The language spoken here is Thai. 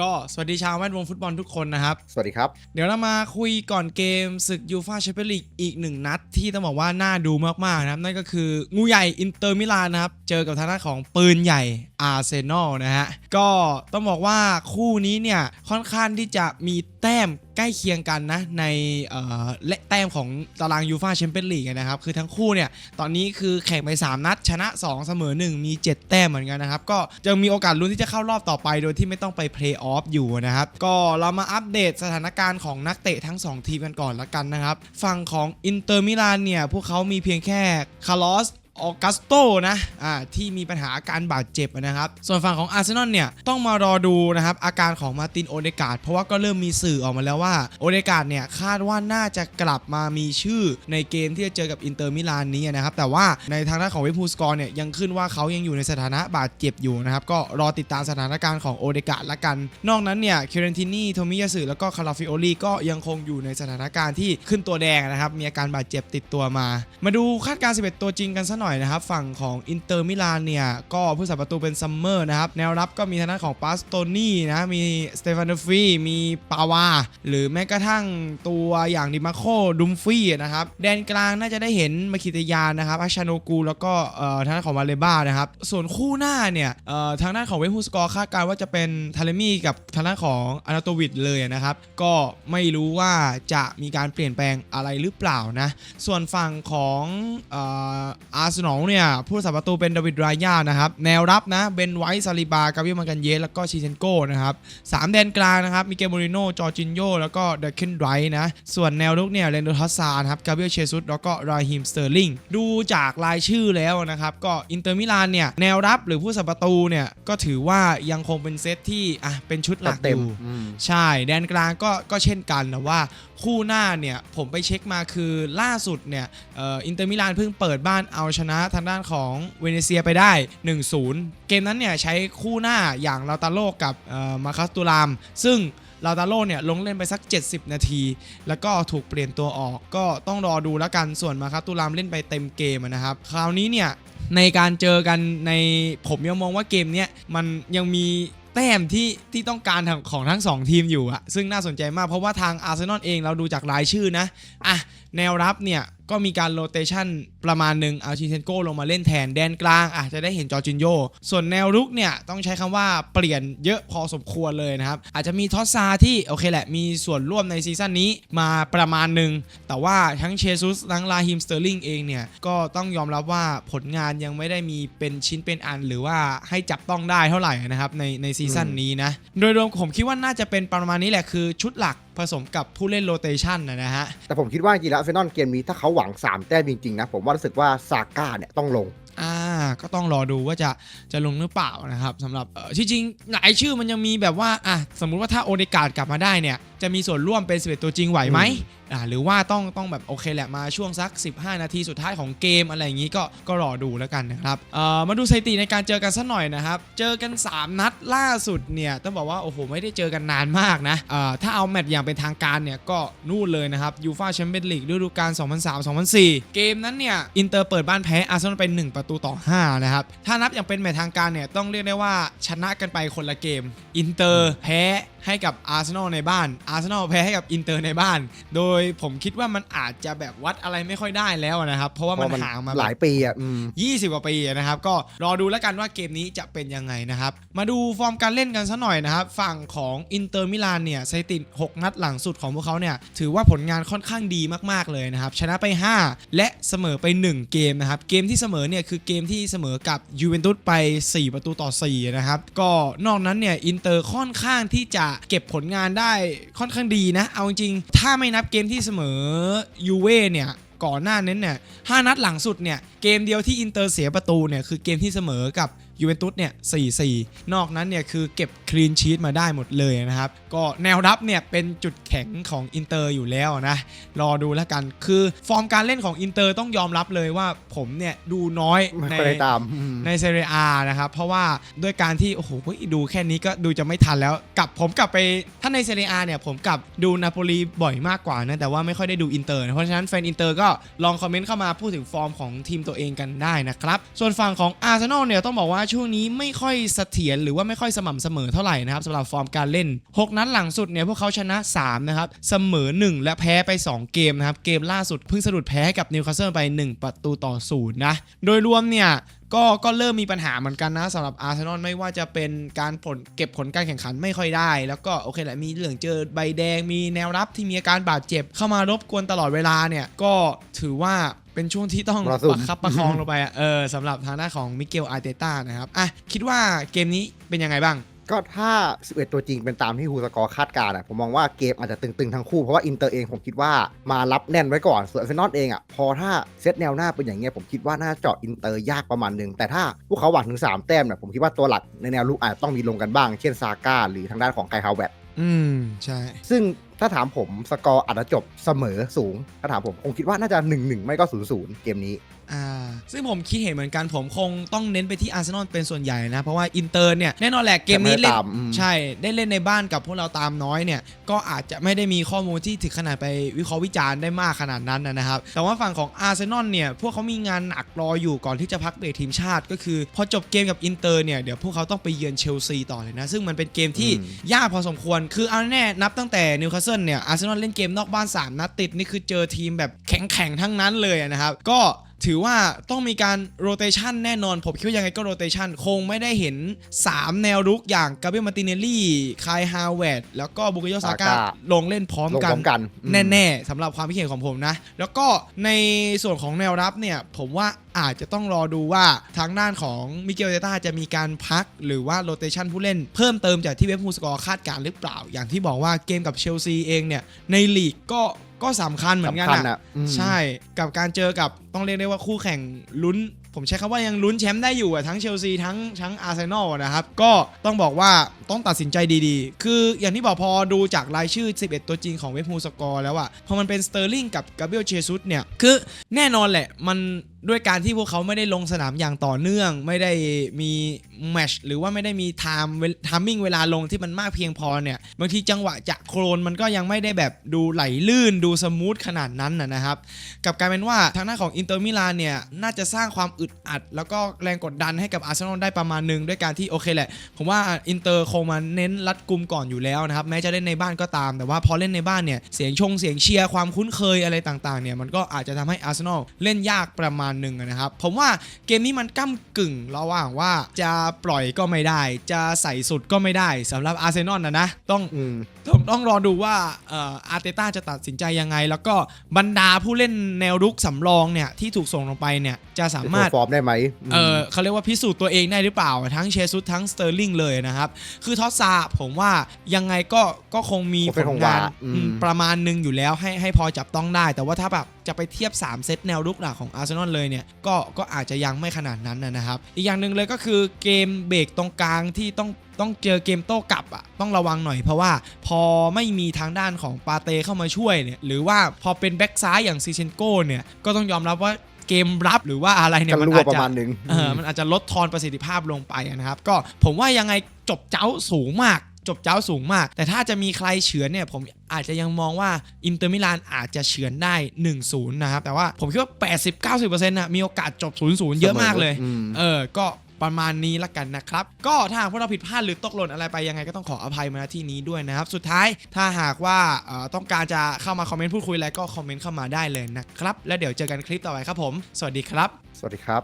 ก็สวัสดีชาวแวดวงฟุตบอลทุกคนนะครับ สวัสดีครับ เดี๋ยวเรามาคุยก่อนเกมศึกยูฟาแชมเปี้ยนลีกอีกหนึ่งนัดที่ต้องบอกว่าน่าดูมากๆนะครับ นั่นก็คืองูใหญ่อินเตอร์มิลานนะครับ เจอกับทางด้านของปืนใหญ่ อาร์เซนอลนะฮะ ก็ต้องบอกว่าคู่นี้เนี่ยค่อนข้างที่จะมีแต้มใกล้เคียงกันนะ ในเอ่อและแต้มของตารางยูฟาแชมเปี้ยนลีกนะครับ คือทั้งคู่เนี่ย ตอนนี้คือแข่งไป 3 นัด ชนะ 2 เสมอ 1 มี 7 แต้มเหมือนกันนะครับ ก็ยังมีโอกาสลุ้นที่จะเข้ารอบต่อไป โดยที่ไม่ต้องไปเพลย์ออฟอยู่นะครับ ก็เรามาอัปเดตสถานการณ์ของนักเตะทั้ง 2 ทีมกันก่อนละกันนะครับ ฝั่งของอินเตอร์มิลานเนี่ยพวกเขามีเพียงแค่คาร์ลอส ออกัสโตนะอ่าที่มีปัญหาอาการบาดเจ็บนะครับ ส่วนฝั่งของอาร์เซนอลเนี่ยต้องมารอดูนะครับอาการของมาตินโอเดกาดเพราะว่าก็เริ่มมีสื่อออกมาแล้วว่าโอเดกาดเนี่ยคาดว่าน่าจะกลับมามีชื่อในเกมที่จะเจอกับอินเตอร์มิลานนี้นะครับแต่ว่าในทางด้านของเวฟูสกอร์เนี่ยยังขึ้นว่าเขายังอยู่ในสถานะบาดเจ็บอยู่นะครับก็รอติดตามสถานการณ์ของโอเดกาดละกัน นอกนั้นเนี่ยเคเรนตินีโทมิยาสึแล้วก็คาราฟิโอลีก็ยังคงอยู่ในสถานการณ์ที่ขึ้นตัวแดงนะครับมีอาการบาดเจ็บติดตัวมา มาดูคาดการณ์11 ตัวจริงกันซะหน่อยนะครับ ฝั่งของอินเตอร์มิลานเนี่ย ก็ผู้สับประตูเป็นซัมเมอร์นะครับ แนวรับก็มีทางด้านของปาสโตนี่นะ มีสเตฟานเดฟรีมีปาวา หรือแม้กระทั่งตัวอย่างดิมาโคดุมฟี่นะครับ แดนกลางน่าจะได้เห็นมาคิตยานนะครับอาชาโนกู แล้วก็เอ่อทางด้านของมาเลบ้านะครับ ส่วนคู่หน้าเนี่ยทางด้านของเวฟูสกอร์คาดการณ์ว่าจะเป็นทาเลมี่กับทางด้านของอนาโตวิดเลยนะครับ ก็ไม่รู้ว่าจะมีการเปลี่ยนแปลงอะไรหรือเปล่านะ ส่วนฝั่งของอาร์เซนอลเนี่ยผู้รักษาประตูเป็นดาวิดรายานะครับแนวรับนะเบนไวท์ซาลิบากาเบียมังกันเยสแล้วก็ชิเชนโก้นะครับสามแดนกลางนะครับมิเกลโมริโนจอร์จินโยแล้วก็เดอะเคนไรท์นะส่วนแนวลุกเนี่ยเรนโดทัสซานครับกาเบียเชซุสแล้วก็ราฮิมสเตอร์ลิงดูจากรายชื่อแล้วนะครับก็อินเตอร์มิลานเนี่ยแนวรับหรือผู้สับประตูเนี่ยก็ถือว่ายังคงเป็นเซตที่อะเป็นชุดหลักเต็อมยู่อืมใช่แดนกลางก็ก็เช่นกันนะว่า คู่หน้าเนี่ยผมไปเช็คมาคือล่าสุดเนี่ยอินเตอร์มิลานเพิ่งเปิดบ้านเอาชนะทางด้านของเวเนเซียไปได้ 1-0 เกมนั้นเนี่ยใช้คู่หน้าอย่างลาตาโลกับมาคัสตูราม ซึ่งลาตาโลเนี่ยลงเล่นไปสัก 70 นาที แล้วก็ถูกเปลี่ยนตัวออกก็ต้องรอดูแล้วกันส่วนมาคัสตูรามเล่นไปเต็มเกมนะครับ คราวนี้เนี่ยในการเจอกันในผมยังมองว่าเกมเนี้ยมันยังมี แต้มที่ที่ต้องการของทั้ง 2 ทีมอยู่อะซึ่งน่าสนใจมากเพราะว่าทางอาร์เซนอลเองเราดูจากรายชื่อนะอะแนวรับเนี่ย ก็มีการโรเตชันประมาณหนึ่งเอาชินเทนโกลงมาเล่นแทนแดนกลางอะจะได้เห็นจอร์จินโยส่วนแนวรุกเนี่ยต้องใช้คำว่าเปลี่ยนเยอะพอสมควรเลยนะครับ อาจจะมีทอสซาที่โอเคแหละ มีส่วนร่วมในซีซั่นนี้มาประมาณหนึ่งแต่ว่าทั้งเชซุสทั้งลาฮิมสเตอร์ลิงเองเนี่ย ก็ต้องยอมรับว่าผลงานยังไม่ได้มีเป็นชิ้นเป็นอัน หรือว่าให้จับต้องได้เท่าไหร่นะครับในในซีซั่นนี้นะโดยรวมผมคิดว่าน่าจะเป็นประมาณนี้แหละคือชุดหลักผสมกับผู้เล่นโรเตชันนะฮะ แต่ผมคิดว่าจริงๆแล้วอาร์เซนอลเกมนี้ถ้าเขาหวัง 3 แต้มจริงๆนะ ผมว่ารู้สึกว่าซาก้าเนี่ยต้องลง อ่า ก็ต้องรอดูว่าจะจะลงหรือเปล่านะครับสำหรับเอ่อที่จริงหลายชื่อมันยังมีแบบว่าอะสมมุติว่าถ้าโอเดกาดกลับมาได้เนี่ย จะมีส่วนร่วมเป็น11ตัวจริงไหวไหมอืมอ่าหรือว่าต้องต้องแบบโอเคแหละมาช่วงสัก 15 นาทีสุดท้ายของเกมอะไรอย่างนี้ก็ก็รอดูแล้วกันนะครับเอ่อมาดูสถิติในการเจอกันสักหน่อยนะครับ เจอกัน 3 นัดล่าสุดเนี่ยต้องบอกว่าโอ้โหไม่ได้เจอกันนานมากนะเอ่อถ้าเอาแมตช์อย่างเป็นทางการเนี่ยก็นู่นเลยนะครับยูฟาแชมเปี้ยนลีกฤดูกาล2003-2004 เกมนั้นเนี่ยอินเตอร์เปิดบ้านแพ้อาร์เซนอลไป 1 ประตูต่อ 5 นะครับ ถ้านับอย่างเป็นแมตช์ทางการเนี่ยต้องเรียกได้ว่าชนะกันไปคนละเกม อินเตอร์แพ้ ให้กับอาร์เซนอลในบ้าน อาร์เซนอลแพ้ให้กับอินเตอร์ในบ้าน โดยผมคิดว่ามันอาจจะแบบวัดอะไรไม่ค่อยได้แล้วนะครับ เพราะว่าเพมันราะมันห่างมาหแบลายบปีอะอืม20กว่าปีนะครับ ก็รอดูแล้วกันว่าเกมนี้จะเป็นยังไงนะครับ มาดูฟอร์มการเล่นกันซะหน่อยนะครับ ฝั่งของอินเตอร์มิลานเนี่ยสถิติ6นัดหลังสุดของพวกเขาเนี่ยถือว่าผลงานค่อนข้างดีมากๆเลยนะครับ ชนะไป 5 และเสมอไป 1 เกมนะครับ เกมที่เสมอเนี่ยคือเกมที่เสมอกับยูเวนตุสไป 4 ประตูต่อ4นะครับ ก็นอกนั้นเนี่ยอินเตอร์ค่อนข้างที่จะเก็บผลงานได้ค่อนข้างดีนะ เอาจริงๆถ้าไม่นับเกมที่เสมอยูเว่เนี่ยก่อนหน้านั้นเนี่ยห้านัดหลังสุดเนี่ยเกมเดียวที่อินเตอร์เสียประตูเนี่ยคือเกมที่เสมอกับ ยูเวนตุสเนี่ย4-4 นอกนั้นเนี่ยคือเก็บคลีนชีตมาได้หมดเลยนะครับ ก็แนวรับเนี่ยเป็นจุดแข็งของอินเตอร์อยู่แล้วนะ รอดูแล้วกัน คือฟอร์มการเล่นของอินเตอร์ต้องยอมรับเลยว่าผมเนี่ยดูน้อยไม่ในค่อยได้ตามอืมในเซเรียอานะครับ เพราะว่าด้วยการที่ โอ้โหเฮ้ยดูแค่นี้ก็ดูจะไม่ทันแล้วกลับผมกลับไปถ้าในเซเรียอาเนี่ยผมกลับดูนาโปลีบ่อยมากกว่านะ แต่ว่าไม่ค่อยได้ดูอินเตอร์นะเพราะฉะนั้นแฟนอินเตอร์ก็ลองคอมเมนต์เข้ามาพูดถึงฟอร์มของทีมตัวเองกันได้นะครับ ส่วนฝั่งของอาร์เซนอลเนี่ยต้องบอกว่าช่วงนี้ไม่ค่อยเสถียรหรือว่าไม่ค่อยสม่ำเสมอเท่าไหร่นะครับสำหรับฟอร์มการเล่น 6 นัดหลังสุดเนี่ยพวกเขาชนะ 3 นะครับ เสมอ 1 และแพ้ไป 2 เกมนะครับ เกมล่าสุดเพิ่งสะดุดแพ้ให้กับนิวคาสเซิลไป 1 ประตูต่อศูนย์นะ โดยรวมเนี่ย ก็ก็เริ่มมีปัญหาเหมือนกันนะสำหรับอาร์เซนอลไม่ว่าจะเป็นการผลเก็บผลการแข่งขันไม่ค่อยได้ แล้วก็โอเคแหละมีเรื่องเจอใบแดง มีแนวรับที่มีอาการบาดเจ็บ เข้ามารบกวนตลอดเวลาเนี่ย ก็ถือว่าเป็นช่วงที่ต้องมรสุมประคับประคองลงไปอะเออสำหรับทางหน้านของมิเกลอาร์เตต้านะครับอะคิดว่าเกมนี้เป็นยังไงบ้าง ก็ถ้า 11 ตัวจริงเป็นตามที่ฮูสกอร์คาดการณ์อะผมมองว่าเกมอาจจะตึงๆทั้งคู่ เพราะว่าอินเตอร์เองผมคิดว่ามารับแน่นไว้ก่อนส่วนอาร์เซนอลเองอะพอถ้าเซตแนวหน้าเป็นอย่างเงี้ยผมคิดว่าน่าเจาะอินเตอร์ยากประมาณหนึงแต่ถ้าพวกเขาหวังถึง 3 แต้มเนี่ยผมคิดว่าตัวหลักในแนวลุกอาจจะต้องมีลงกันบ้าง เช่นซาก้าหรือทางด้านของไคฮาวเวตอืมใช่ ซึ่ง ถ้าถามผมสกอร์อาจจะจบเสมอสูง ถ้าถามผมผมคิดว่าน่าจะ 1-1 ไม่ก็ 0-0 เกมนี้อ่าซึ่งผมคิดเห็นเหมือนกันผมคงต้องเน้นไปที่อาร์เซนอลเป็นส่วนใหญ่นะ เพราะว่าอินเตอร์เนี่ยแน่นอนแหละเกมนี้เล่นแต่ไม่ได้ตามอืมใช่ได้เล่นในบ้านกับพวกเราตามน้อยเนี่ย ก็อาจจะไม่ได้มีข้อมูลที่ถึงขนาดไปวิเคราะห์วิจารณ์ได้มากขนาดนั้นนะนะครับ แต่ว่าฝั่งของอาร์เซนอลเนี่ย พวกเขามีงานหนักรออยู่ก่อนที่จะพักเบรกทีมชาติ ก็คือพอจบเกมกับอินเตอร์เนี่ยเดี๋ยวพวกเขาต้องไปเยือนเชลซีต่อเลยนะซึ่งมันเป็นเกมที่อืมยากพอสมควรคือเอาแน่นับตั้งแต่นิวคาสเซิลเนี่ยอาร์เซนอลเล่นเกมนอกบ้าน 3นัดติดนี่คือเจอทีมแบบแข็งๆทั้งนั้นเลยนะครับก็ ถือว่าต้องมีการโรเตชันแน่นอน ผมคิดว่ายังไงก็โรเตชันคงไม่ได้เห็น 3 แนวรุกอย่างกาเบรียลมาติเนลลี่คายฮาวเวดแล้วก็บุกโยซาก้า Saka ลงเล่นพร้อมลงกัพนร้อมกันอืมแน่ๆสำหรับความคิดเห็นของผมนะ แล้วก็ในส่วนของแนวรับเนี่ย ผมว่าอาจจะต้องรอดูว่าทางด้านของมิเกลเตต้าจะมีการพักหรือว่าโรเตชันผู้เล่นเพิ่มเติมจากที่เว็บฮูสกอร์คาดการณ์หรือเปล่า อย่างที่บอกว่าเกมกับเชลซีเองเนี่ยในลีกก็ ก็สำคัญเหมือนกันสำคัญอะอะอืม ใช่กับการเจอกับต้องเรียกได้ว่าคู่แข่งลุ้น ผมใช้คำว่ายังลุ้นแชมป์ได้อยู่อะทั้งเชลซีทั้งทั้งอาร์เซนอลนะครับ ก็ต้องบอกว่าต้องตัดสินใจดีๆ คืออย่างที่บอกพอดูจากรายชื่อ 11 ตัวจริงของเว็บฮูสกอร์แล้วอะพอมันเป็นสเตอร์ลิงกับกาเบรียลเชซุสเนี่ย คือแน่นอนแหละมันด้วยการที่พวกเขาไม่ได้ลงสนามอย่างต่อเนื่อง ไม่ได้มีแมชหรือว่าไม่ได้มีไทม์ทามมิ่งเวลาลงที่มันมากเพียงพอเนี่ยบางทีจังหวะจะโครนมันก็ยังไม่ได้แบบดูไหลลื่นดูสมูทขนาดนั้นนะครับกับกลายเป็นว่าทางหน้าของอินเตอร์มิลานเนี่ยน่าจะสร้างความอึดอัด แล้วก็แรงกดดันให้กับอาร์เซนอลได้ประมาณหนึ่งด้วยการที่โอเคแหละ ผมว่าอินเตอร์คงมาเน้นรัดกุมก่อนอยู่แล้วนะครับแม้จะเล่นในบ้านก็ตาม แต่ว่าพอเล่นในบ้านเนี่ยเสียงชงเสียงเชียร์ความคุ้นเคยอะไรต่างๆเนี่ยมันก็อาจจะทำให้อาร์เซนอลเล่นยากประมาณหนึ่งนะครับ ผมว่าเกมนี้มันก้ากึ่งระหว่างว่าจะปล่อยก็ไม่ได้ จะใส่สุดก็ไม่ได้สำหรับอาร์เซนอลนะนะต้องอต้องต้องรอดูว่าเอ่ออาร์เตต้าจะตัดสินใจยังไง แล้วก็บรรดาผู้เล่นแนวรุกสำรองเนี่ยที่ถูกส่งลงไปเนี่ยจะสามารถฟอร์มได้ไหมมเออเขาเรียกว่าพิสูจน์ตัวเองได้หรือเปล่า ทั้งเชซุสทั้งสเตอร์ลิงเลยนะครับ คือทอสซาผมว่ายังไงก็ก็คงมีคงผเป็นลของงานวาอืมอืมประมาณหนึ่งอยู่แล้วให้ให้พอจับต้องได้ แต่ว่าถ้าแบบจะไปเทียบ 3 เซตแนวรุกหลักของอาร์เซนอลเลยเนี่ยก็ก็อาจจะยังไม่ขนาดนั้นนะนะครับ อีกอย่างหนึ่งเลยก็คือเกมเบรกตรงกลางที่ต้อง ต้องเจอเกมโต้กลับอะต้องระวังหน่อยเพราะว่าพอไม่มีทางด้านของปาเต้เข้ามาช่วยเนี่ยหรือว่าพอเป็นแบ็กซ้ายอย่างซีเชนโกเนี่ยก็ต้องยอมรับว่าเกมรับหรือว่าอะไรเนี่ยจะมันรั่วอาจประจะมาณหนึ่งเออมันอาจจะลดทอนประสิทธิภาพลงไปนะครับ ก็ผมว่ายังไงจบเจ้าสูงมากจบเจ้าสูงมาก แต่ถ้าจะมีใครเฉือนเนี่ยผมอาจจะยังมองว่าอินเตอร์มิลานอาจจะเฉือนได้ 1-0 นะครับ แต่ว่าผมคิดว่า 80-90%นะมีโอกาสจบ 0-0 เยอะมากเลยอืมเออ ก็ ประมาณนี้ละกันนะครับ ก็ถ้าหากพวกเราผิดพลาดหรือตกหล่นอะไรไปยังไงก็ต้องขออภัยมาที่นี้ด้วยนะครับ สุดท้ายถ้าหากว่าต้องการจะเข้ามาคอมเมนต์พูดคุยอะไรก็คอมเมนต์เข้ามาได้เลยนะครับ แล้วเดี๋ยวเจอกันคลิปต่อไปครับผม สวัสดีครับ สวัสดีครับ